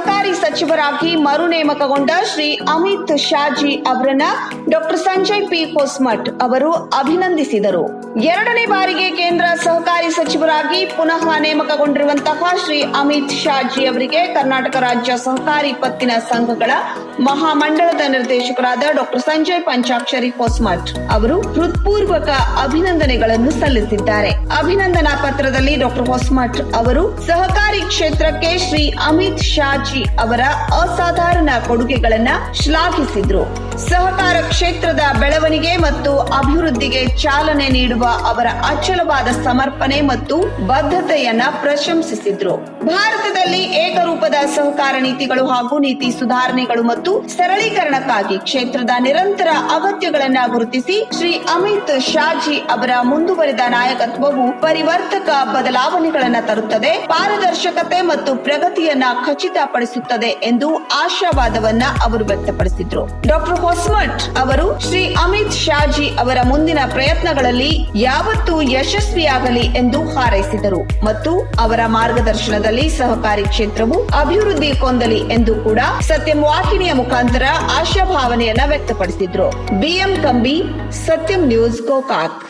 Local ಸಚಿವರಾಗಿ ಮರು ನೇಮಕಗೊಂಡ ಶ್ರೀ ಅಮಿತ್ ಶಾಜಿ ಅವರನ್ನ ಡಾಕ್ಟರ್ ಸಂಜಯ್ ಪಿ ಹೊಸ್ಮಠ್ ಅವರು ಅಭಿನಂದಿಸಿದರು. ಎರಡನೇ ಬಾರಿಗೆ ಕೇಂದ್ರ ಸಹಕಾರಿ ಸಚಿವರಾಗಿ ಪುನಃ ನೇಮಕಗೊಂಡಿರುವಂತಹ ಶ್ರೀ ಅಮಿತ್ ಶಾಜಿ ಅವರಿಗೆ ಕರ್ನಾಟಕ ರಾಜ್ಯ ಸಹಕಾರಿ ಪತ್ತಿನ ಸಂಘಗಳ ಮಹಾಮಂಡಳದ ನಿರ್ದೇಶಕರಾದ ಡಾಕ್ಟರ್ ಸಂಜಯ್ ಪಂಚಾಕ್ಷರಿ ಹೊಸ್ಮಠ್ ಅವರು ಹೃತ್ಪೂರ್ವಕ ಅಭಿನಂದನೆಗಳನ್ನು ಸಲ್ಲಿಸಿದ್ದಾರೆ. ಅಭಿನಂದನಾ ಪತ್ರದಲ್ಲಿ ಡಾಕ್ಟರ್ ಹೊಸ್ಮಠ್ ಅವರು ಸಹಕಾರಿ ಕ್ಷೇತ್ರಕ್ಕೆ ಶ್ರೀ ಅಮಿತ್ ಶಾಜಿ ಅವರ ಅಸಾಧಾರಣ ಕೊಡುಗೆಗಳನ್ನ ಶ್ಲಾಘಿಸಿದ್ರು. ಸಹಕಾರ ಕ್ಷೇತ್ರದ ಬೆಳವಣಿಗೆ ಮತ್ತು ಅಭಿವೃದ್ಧಿಗೆ ಚಾಲನೆ ನೀಡುವ ಅವರ ಅಚಲವಾದ ಸಮರ್ಪಣೆ ಮತ್ತು ಬದ್ಧತೆಯನ್ನ ಪ್ರಶಂಸಿಸಿದ್ರು. ಭಾರತದಲ್ಲಿ ಏಕರೂಪದ ಸಹಕಾರ ನೀತಿಗಳು ಹಾಗೂ ನೀತಿ ಸುಧಾರಣೆಗಳು ಮತ್ತು ಸರಳೀಕರಣಕ್ಕಾಗಿ ಕ್ಷೇತ್ರದ ನಿರಂತರ ಅಗತ್ಯಗಳನ್ನ ಗುರುತಿಸಿ ಶ್ರೀ ಅಮಿತ್ ಶಾಜಿ ಅವರ ಮುಂದುವರಿದ ನಾಯಕತ್ವವು ಪರಿವರ್ತಕ ಬದಲಾವಣೆಗಳನ್ನ ತರುತ್ತದೆ, ಪಾರದರ್ಶಕತೆ ಮತ್ತು ಪ್ರಗತಿಯನ್ನ ಖಚಿತಪಡಿಸುತ್ತದೆ. ಎಂದು ಆಶಾವಾದವನ್ನ ಅವರು ವ್ಯಕ್ತಪಡಿಸಿದ್ರು. ಡಾಕ್ಟರ್ ಹೊಸ್ಮಠ್ ಅವರು ಶ್ರೀ ಅಮಿತ್ ಶಾಜಿ ಅವರ ಮುಂದಿನ ಪ್ರಯತ್ನಗಳಲ್ಲಿ ಯಾವತ್ತೂ ಯಶಸ್ವಿಯಾಗಲಿ ಎಂದು ಹಾರೈಸಿದರು ಮತ್ತು ಅವರ ಮಾರ್ಗದರ್ಶನದಲ್ಲಿ ಸಹಕಾರಿ ಕ್ಷೇತ್ರವು ಅಭಿವೃದ್ಧಿ ಹೊಂದಲಿ ಎಂದು ಕೂಡ ಸತ್ಯಂ ವಾಹಿನಿಯ ಮುಖಾಂತರ ಆಶಾಭಾವನೆಯನ್ನ ವ್ಯಕ್ತಪಡಿಸಿದ್ರು. ಬಿಎಂ ಕಂಬಿ, ಸತ್ಯಂ ನ್ಯೂಸ್ ಗೋಕಾಕ್.